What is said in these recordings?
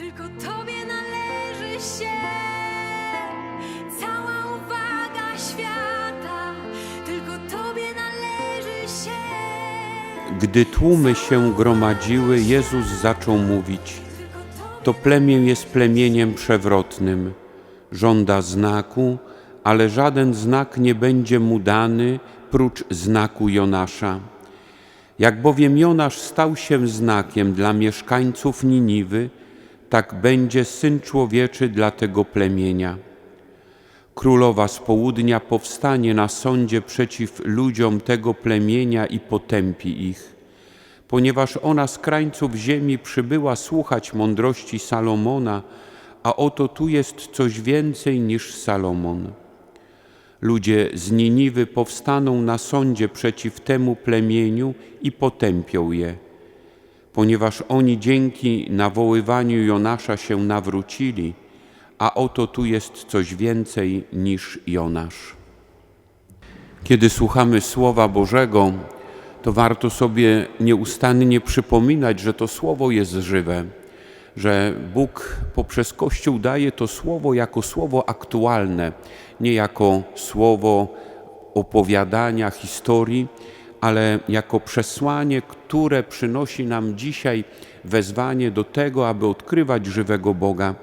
tylko Tobie należy się cała uwaga świata, tylko Tobie należy się. Gdy tłumy się gromadziły, Jezus zaczął mówić: To plemię jest plemieniem przewrotnym. Żąda znaku, ale żaden znak nie będzie mu dany prócz znaku Jonasza. Jak bowiem Jonasz stał się znakiem dla mieszkańców Niniwy, tak będzie Syn Człowieczy dla tego plemienia. Królowa z południa powstanie na sądzie przeciw ludziom tego plemienia i potępi ich, ponieważ ona z krańców ziemi przybyła słuchać mądrości Salomona, a oto tu jest coś więcej niż Salomon. Ludzie z Niniwy powstaną na sądzie przeciw temu plemieniu i potępią je, ponieważ oni dzięki nawoływaniu Jonasza się nawrócili, a oto tu jest coś więcej niż Jonasz. Kiedy słuchamy Słowa Bożego, to warto sobie nieustannie przypominać, że to Słowo jest żywe, że Bóg poprzez Kościół daje to Słowo jako Słowo aktualne, nie jako Słowo opowiadania historii, ale jako przesłanie, które przynosi nam dzisiaj wezwanie do tego, aby odkrywać żywego Boga.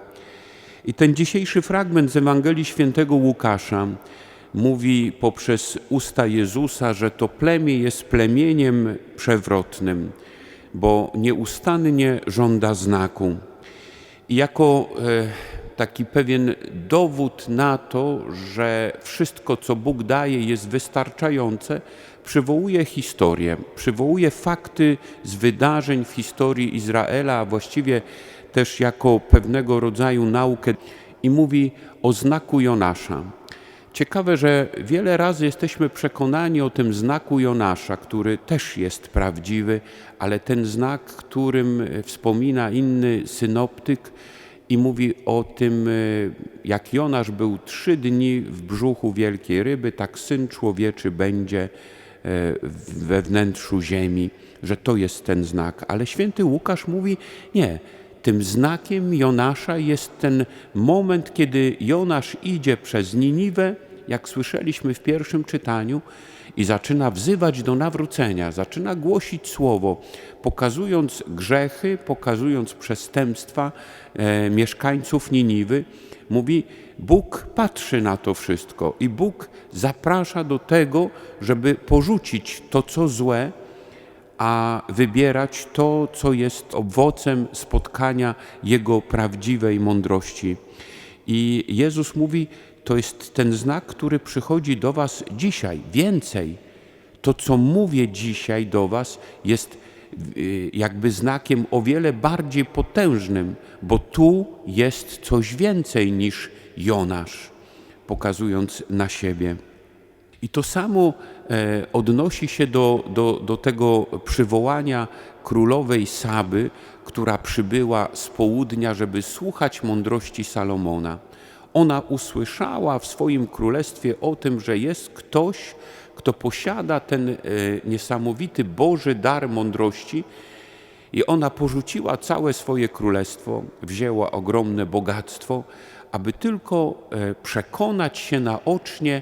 I ten dzisiejszy fragment z Ewangelii Świętego Łukasza mówi poprzez usta Jezusa, że to plemię jest plemieniem przewrotnym, bo nieustannie żąda znaku. I jako e, taki pewien dowód na to, że wszystko, co Bóg daje, jest wystarczające, przywołuje historię, przywołuje fakty z wydarzeń w historii Izraela, a właściwie też jako pewnego rodzaju naukę i mówi o znaku Jonasza. Ciekawe, że wiele razy jesteśmy przekonani o tym znaku Jonasza, który też jest prawdziwy, ale ten znak, którym wspomina inny synoptyk i mówi o tym, jak Jonasz był trzy dni w brzuchu wielkiej ryby, tak syn człowieczy będzie we wnętrzu ziemi, że to jest ten znak. Ale święty Łukasz mówi, nie, tym znakiem Jonasza jest ten moment, kiedy Jonasz idzie przez Niniwę, jak słyszeliśmy w pierwszym czytaniu, i zaczyna wzywać do nawrócenia, zaczyna głosić słowo, pokazując grzechy, pokazując przestępstwa e, mieszkańców Niniwy. Mówi, Bóg patrzy na to wszystko i Bóg zaprasza do tego, żeby porzucić to, co złe, a wybierać to, co jest owocem spotkania Jego prawdziwej mądrości. I Jezus mówi, to jest ten znak, który przychodzi do Was dzisiaj. Więcej, to co mówię dzisiaj do Was jest y, jakby znakiem o wiele bardziej potężnym, bo tu jest coś więcej niż Jonasz, pokazując na siebie. I to samo e, odnosi się do, do, do tego przywołania królowej Saby, która przybyła z południa, żeby słuchać mądrości Salomona. Ona usłyszała w swoim królestwie o tym, że jest ktoś, kto posiada ten e, niesamowity Boży dar mądrości, i ona porzuciła całe swoje królestwo, wzięła ogromne bogactwo, aby tylko e, przekonać się naocznie,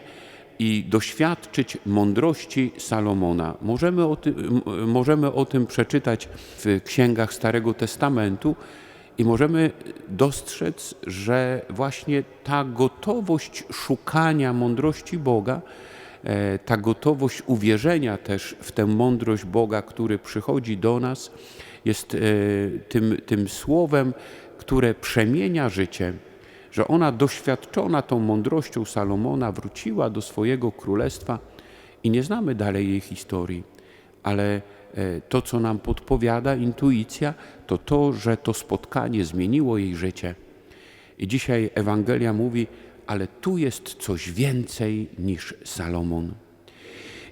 i doświadczyć mądrości Salomona. Możemy o, tym, możemy o tym przeczytać w księgach Starego Testamentu i możemy dostrzec, że właśnie ta gotowość szukania mądrości Boga, e, ta gotowość uwierzenia też w tę mądrość Boga, który przychodzi do nas, jest e, tym, tym słowem, które przemienia życie że ona doświadczona tą mądrością Salomona wróciła do swojego królestwa i nie znamy dalej jej historii, ale e, to, co nam podpowiada intuicja, to to, że to spotkanie zmieniło jej życie. I dzisiaj Ewangelia mówi, ale tu jest coś więcej niż Salomon.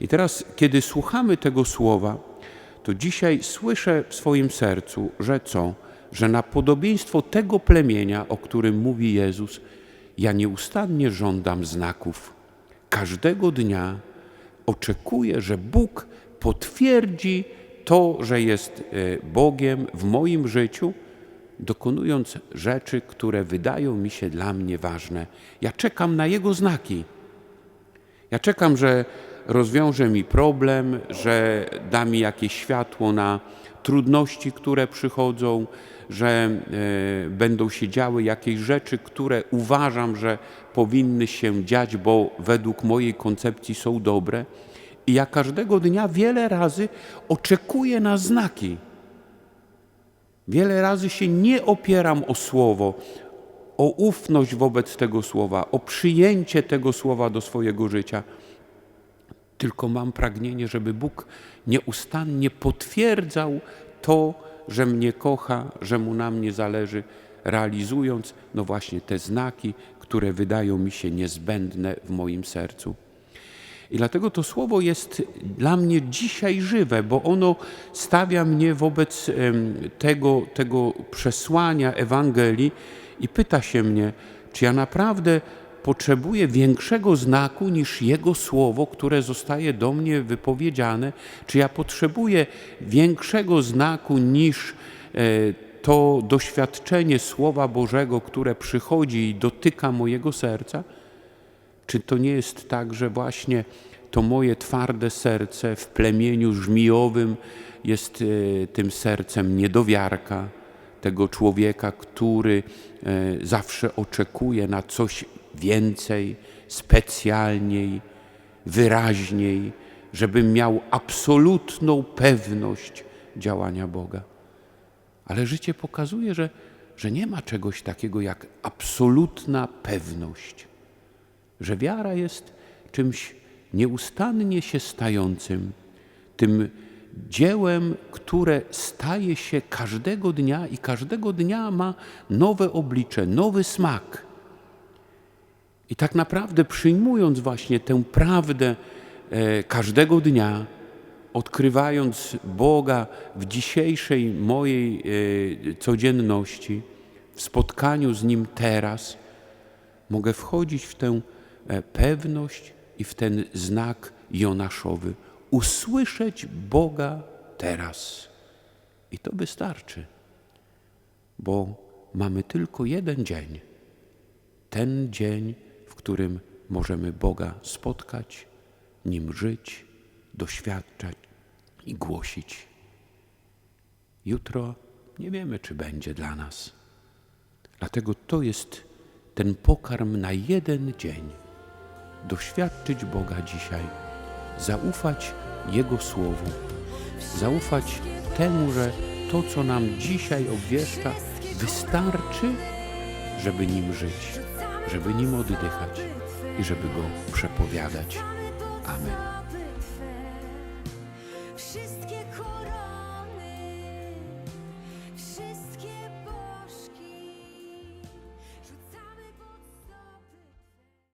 I teraz, kiedy słuchamy tego słowa, to dzisiaj słyszę w swoim sercu, że co? że na podobieństwo tego plemienia, o którym mówi Jezus, ja nieustannie żądam znaków. Każdego dnia oczekuję, że Bóg potwierdzi to, że jest e, Bogiem w moim życiu, dokonując rzeczy, które wydają mi się dla mnie ważne. Ja czekam na Jego znaki. Ja czekam, że rozwiąże mi problem, że da mi jakieś światło na trudności, które przychodzą, że e, będą się działy jakieś rzeczy, które uważam, że powinny się dziać, bo według mojej koncepcji są dobre. I ja każdego dnia wiele razy oczekuję na znaki. Wiele razy się nie opieram o słowo, o ufność wobec tego słowa, o przyjęcie tego słowa do swojego życia, tylko mam pragnienie, żeby Bóg nieustannie potwierdzał to, że mnie kocha, że mu na mnie zależy, realizując no właśnie te znaki, które wydają mi się niezbędne w moim sercu. I dlatego to słowo jest dla mnie dzisiaj żywe, bo ono stawia mnie wobec tego, tego przesłania Ewangelii i pyta się mnie, czy ja naprawdę potrzebuję większego znaku niż Jego słowo, które zostaje do mnie wypowiedziane, czy ja potrzebuję większego znaku niż e, to doświadczenie Słowa Bożego, które przychodzi i dotyka mojego serca? Czy to nie jest tak, że właśnie to moje twarde serce w plemieniu żmijowym jest e, tym sercem niedowiarka, tego człowieka, który e, zawsze oczekuje na coś więcej, specjalniej, wyraźniej, żebym miał absolutną pewność działania Boga. Ale życie pokazuje, że, że nie ma czegoś takiego jak absolutna pewność że wiara jest czymś nieustannie się stającym, tym dziełem, które staje się każdego dnia i każdego dnia ma nowe oblicze, nowy smak. I tak naprawdę przyjmując właśnie tę prawdę e, każdego dnia, odkrywając Boga w dzisiejszej mojej e, codzienności, w spotkaniu z Nim teraz, mogę wchodzić w tę pewność i w ten znak Jonaszowy. Usłyszeć Boga teraz. I to wystarczy, bo mamy tylko jeden dzień. Ten dzień, w którym możemy Boga spotkać, nim żyć, doświadczać i głosić. Jutro nie wiemy, czy będzie dla nas. Dlatego to jest ten pokarm na jeden dzień. Doświadczyć Boga dzisiaj, zaufać Jego Słowu, zaufać temu, że to, co nam dzisiaj obwieszcza, wystarczy, żeby nim żyć, żeby nim oddychać i żeby go przepowiadać. Amen.